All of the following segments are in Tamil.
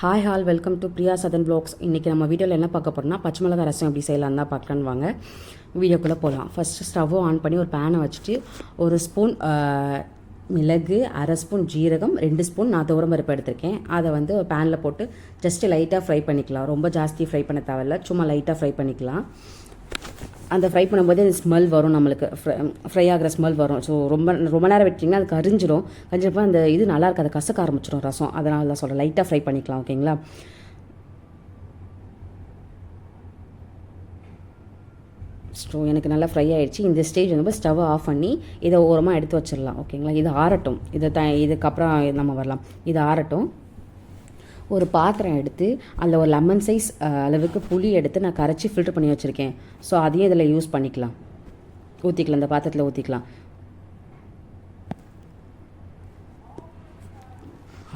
Hi all welcome to Priya Sathan vlogs இன்றைக்கி நம்ம வீடியோவில் என்ன பார்க்க போகிறோம்னா பச்சை மிளகா ரசம் எப்படி செய்யலாம் தான் பார்க்கலான்னு வாங்க. வீடியோக்குள்ளே போகலாம் ஃபஸ்ட்டு ஸ்டவ்வை ஆன் பண்ணி ஒரு பேனை வச்சுட்டு ஒரு ஸ்பூன் மிளகு அரை ஸ்பூன் ஜீரகம் ரெண்டு ஸ்பூன் நான் துவரம் பருப்பு எடுத்திருக்கேன். அதை வந்து ஒரு பேனில் போட்டு ஜஸ்ட்டு லைட்டாக ஃப்ரை பண்ணிக்கலாம். ரொம்ப ஜாஸ்தி ஃப்ரை பண்ண தேவையில்ல. சும்மா லைட்டாக ஃப்ரை பண்ணிக்கலாம். அந்த ஃப்ரை பண்ணும்போது அந்த ஸ்மெல் வரும் நம்மளுக்கு. ஃப்ரை ஆகிற ஸ்மெல் வரும். ஸோ ரொம்ப ரொம்ப நேரம் விட்டிங்கன்னா அது கரிஞ்சிடும் கரிஞ்சப்போ அந்த இது நல்லா இருக்காது. கசக்க ஆரம்பிச்சிடும் ரசம். அதனால தான் சொல்கிறேன் லைட்டாக ஃப்ரை பண்ணிக்கலாம் ஓகேங்களா ஸோ எனக்கு நல்லா ஃப்ரை ஆகிடுச்சு இந்த ஸ்டேஜ் வந்து ஸ்டவ் ஆஃப் பண்ணி இதை ஓரமாக எடுத்து வச்சிடலாம் ஓகேங்களா இது ஆறட்டும். இதை த இதுக்கப்புறம் நம்ம வரலாம். இது ஆறட்டும். ஒரு பாத்திரம் எடுத்து அதில் ஒரு லெமன் சைஸ் அளவுக்கு புளி எடுத்து நான் கரைச்சி ஃபில்டர் பண்ணி வச்சுருக்கேன். ஸோ அதையும் இதில் யூஸ் பண்ணிக்கலாம். ஊற்றிக்கலாம் இந்த பாத்திரத்தில் ஊற்றிக்கலாம்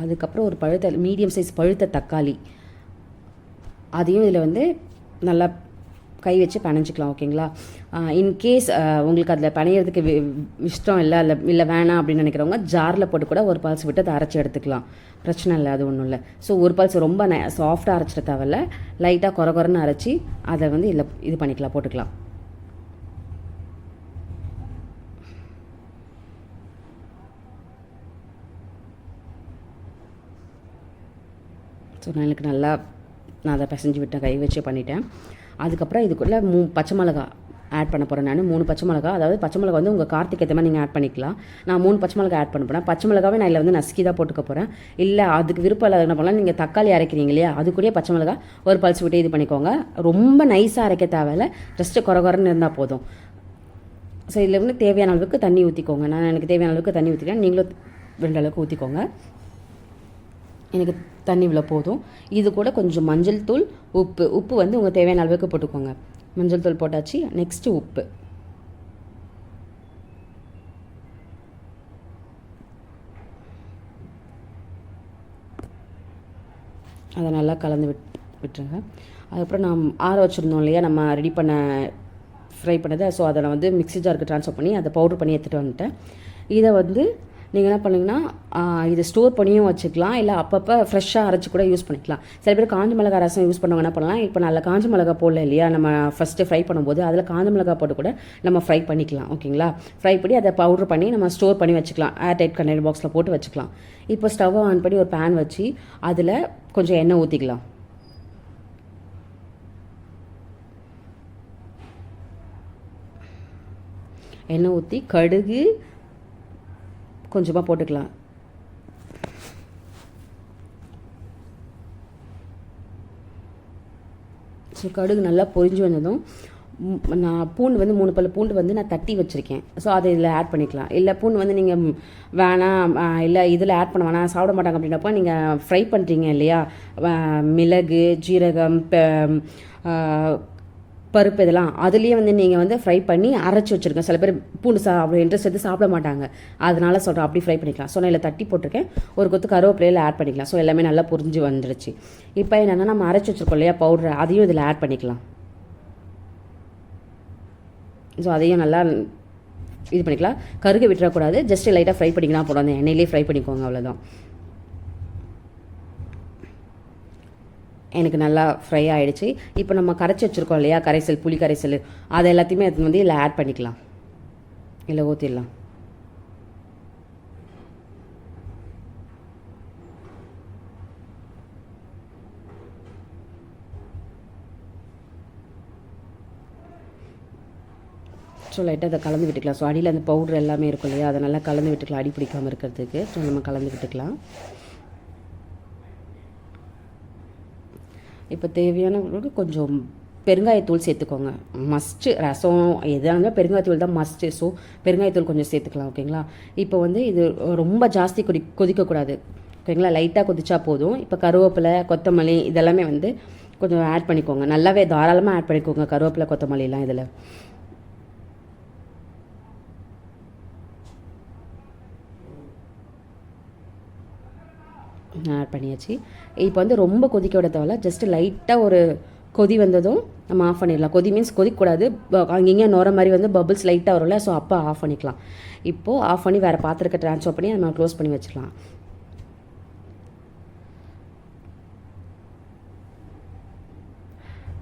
அதுக்கப்புறம் ஒரு பழுத்த மீடியம் சைஸ் பழுத்த தக்காளி. அதையும் இதில் வந்து நல்லா கை வச்சு பனைஞ்சிக்கலாம் ஓகேங்களா? இன்கேஸ் உங்களுக்கு அதில் பனையிறதுக்கு இஷ்டம் இல்லை இல்லை இல்லை வேணாம் அப்படின்னு நினைக்கிறவங்க ஜாரில் போட்டு கூட ஒரு பால்ஸ் விட்டு அதை அரைச்சி எடுத்துக்கலாம். பிரச்சனை இல்லை அது ஒன்றும் இல்லை. ஸோ ஒரு பால்ஸ் ரொம்ப ந சாஃப்டாக அரைச்சிட தேவையில்ல. லைட்டாக குறை குறைன்னு அரைச்சி அதை வந்து இல்லை இது பண்ணிக்கலாம் போட்டுக்கலாம். ஸோ நான் எனக்கு நல்லா நான் அதை பிசைஞ்சு விட்டேன் கை வச்சு பண்ணிட்டேன். அதுக்கப்புறம் இதுக்குள்ளே மூ பச்சை மிளகா ஆட் பண்ண போகிறேன் நான். மூணு பச்சை மிளகா. அதாவது பச்சை மிளகா வந்து உங்கள் கார்த்திக் ஏற்ற மாதிரி நீங்கள் ஆட் பண்ணிக்கலாம். நான் மூணு பச்சை மிளகா ஆட் பண்ண போகிறேன் பச்சை மிளகாவே நான் இதில் வந்து நசுக்கி தான் போட்டுக்க போகிறேன் இல்லை அதுக்கு விருப்பம் இல்லை என்ன பண்ணலாம் நீங்கள் தக்காளி அரைக்கிறீங்க இல்லையா அது கூட பச்சை மிளகா ஒரு பல்ஸ் விட்டு இது பண்ணிக்கோங்க. ரொம்ப நைஸாக அரைக்க தேவையில்ல. ஜஸ்ட்டு குறை குறைன்னு இருந்தால் போதும். ஸோ இதில் வந்து தேவையான அளவுக்கு தண்ணி ஊற்றிக்கோங்க நான் எனக்கு தேவையான அளவுக்கு தண்ணி ஊற்றிக்கிறேன் நீங்களும் ரெண்டு அளவுக்கு ஊற்றிக்கோங்க எனக்கு தண்ணி இவ்வளோ போதும். இது கூட கொஞ்சம் மஞ்சள் தூள் உப்பு. உப்பு வந்து உங்கள் தேவையான அளவுக்கு போட்டுக்கோங்க. மஞ்சள் தூள் போட்டாச்சு நெக்ஸ்ட்டு உப்பு. அதை நல்லா கலந்து விட் விட்டுருங்க. அதுக்கப்புறம் நான் ஆற வச்சுருந்தோம் இல்லையா நம்ம ரெடி பண்ண ஃப்ரை பண்ணதை. ஸோ அதை நான் வந்து மிக்ஸி ஜாருக்கு ட்ரான்ஸ்ஃபர் பண்ணி அதை பவுட்ரு பண்ணி எடுத்துகிட்டு வந்துட்டேன். இதை வந்து நீங்கள் என்ன பண்ணுங்கன்னா இதை ஸ்டோர் பண்ணியும் வச்சுக்கலாம். இல்லை அப்பப்போ ஃப்ரெஷ்ஷாக அரைச்சி கூட யூஸ் பண்ணிக்கலாம். சில பேர் காஞ்ச மிளகா ரசம் யூஸ் பண்ணவங்க என்ன பண்ணலாம் இப்போ நல்ல காஞ்ச மிளகா போடல இல்லையா? நம்ம ஃபஸ்ட்டு ஃப்ரை பண்ணும்போது அதில் காஞ்ச மிளகா போட்டு கூட நம்ம ஃப்ரை பண்ணிக்கலாம் ஓகேங்களா ஃப்ரை பண்ணி அதை பவுடர் பண்ணி நம்ம ஸ்டோர் பண்ணி வச்சுக்கலாம். ஏர் டைட் கண்டெய்னர் பாக்ஸில் போட்டு வச்சுக்கலாம். இப்போ ஸ்டவ்வை ஆன் பண்ணி ஒரு பேன் வச்சு அதில் கொஞ்சம் எண்ணெய் ஊற்றிக்கலாம் எண்ணெய் ஊற்றி கடுகு கொஞ்சமாக போட்டுக்கலாம். ஸோ கடுகு நல்லா பொரிஞ்சு வந்ததும் நான் பூண்டு வந்து மூணு பல் பூண்டு வந்து நான் தட்டி வச்சுருக்கேன். ஸோ அதை இதில் ஆட் பண்ணிக்கலாம். இல்லை பூண்டு வந்து நீங்கள் வேணாம் இல்லை இதில் ஆட் பண்ண வேணாம் சாப்பிட மாட்டாங்க அப்படின்னப்போ நீங்கள் ஃப்ரை பண்ணுறீங்க இல்லையா? மிளகு ஜீரகம் பருப்பு இதெல்லாம் அதுலேயே வந்து நீங்கள் வந்து ஃப்ரை பண்ணி அரைச்சி வச்சுருக்கேன் சில பேர் பூண்டு சா அவ்வளோ இன்ட்ரெஸ்ட் எடுத்து சாப்பிட மாட்டாங்க. அதனால சொல்கிறேன் அப்படி ஃப்ரை பண்ணிக்கலாம். ஸோ நான் இதில் தட்டி போட்டிருக்கேன். ஒரு கொத்து கருவேப்பிலையில் ஆட் பண்ணிக்கலாம். ஸோ எல்லாமே நல்லா புரிஞ்சு வந்துடுச்சு இப்போ என்னென்னா நம்ம அரைச்சி வச்சுருக்கோம் இல்லையா பவுடர் அதையும் இதில் ஆட் பண்ணிக்கலாம். ஸோ அதையும் நல்லா இது பண்ணிக்கலாம். கருக விட்டுறக்கூடாது. ஜஸ்ட் லைட்டாக ஃப்ரை பண்ணிக்கலாம் போடும் அந்த எண்ணெயிலே ஃப்ரை பண்ணிக்கோங்க அவ்வளோதான் எனக்கு நல்லா ஃப்ரை ஆகிடுச்சு இப்போ நம்ம கரைச்சி வச்சுருக்கோம் இல்லையா? கரைசல் புளி கரைசல். அது எல்லாத்தையுமே அது வந்து இதில் ஆட் பண்ணிக்கலாம். இல்லை ஊற்றிடலாம் ஸோ லைட்டாக அதை கலந்து விட்டுக்கலாம். ஸோ அடியில் அந்த பவுடர் எல்லாமே இருக்கும் இல்லையா? அதை நல்லா கலந்து விட்டுக்கலாம் அடி பிடிக்காமல் இருக்கிறதுக்கு. ஸோ நம்ம கலந்து விட்டுக்கலாம். இப்போ தேவையான கொஞ்சம் பெருங்காயத்தூள் சேர்த்துக்கோங்க. மஸ்ட்டு ரசம் எதாக இருந்தாலும் பெருங்காயத்தூள் தான் மஸ்ட்டு ஸோ பெருங்காயத்தூள் கொஞ்சம் சேர்த்துக்கலாம் ஓகேங்களா இப்போ வந்து இது ரொம்ப ஜாஸ்தி கொதி கொதிக்கக்கூடாது. ஓகேங்களா லைட்டாக கொதிச்சா போதும். இப்போ கருவேப்பிலை கொத்தமல்லி இதெல்லாமே வந்து கொஞ்சம் ஆட் பண்ணிக்கோங்க. நல்லாவே தாராளமாக ஆட் பண்ணிக்கோங்க கருவேப்பிலை கொத்தமல்லிலாம் இதில். ஆட் பண்ணியாச்சு. இப்போ வந்து ரொம்ப கொதிக்க விட தேவையில்ல. ஜஸ்ட் லைட்டாக ஒரு கொதி வந்ததும் நம்ம ஆஃப் பண்ணிடலாம். கொதி மீன்ஸ் கொதிக்கக்கூடாது. அங்கங்கே நோர மாதிரி வந்து பபுள்ஸ் லைட்டாக வரும்ல ஸோ அப்போ ஆஃப் பண்ணிக்கலாம். இப்போது ஆஃப் பண்ணி வேறு பாத்திரக்க ட்ரான்ஸ்ஃபர் பண்ணி நம்ம க்ளோஸ் பண்ணி வச்சுக்கலாம்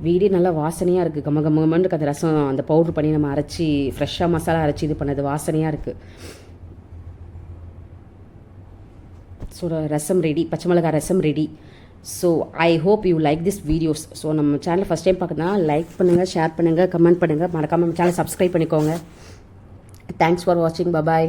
வீடே நல்லா வாசனையாக இருக்குது கம கம கமன்னு அந்த ரசம் அந்த பவுட்ரு பண்ணி நம்ம அரைச்சி ஃப்ரெஷ்ஷாக மசாலா அரைச்சி இது பண்ணது வாசனையாக இருக்குது ஸோ ரசம் ரெடி பச்சை மிளகாய் rasam ready so I hope you like this videos so நம்ம சேனல் ஃபஸ்ட் டைம் பார்க்குறதுனா லைக் பண்ணுங்கள் ஷேர் பண்ணுங்கள் கமெண்ட் பண்ணுங்கள் மறக்காமல் நம்ம சேனல் சப்ஸ்கிரைப் பண்ணிக்கோங்க. தேங்க்ஸ் ஃபார் வாட்சிங் பபாய்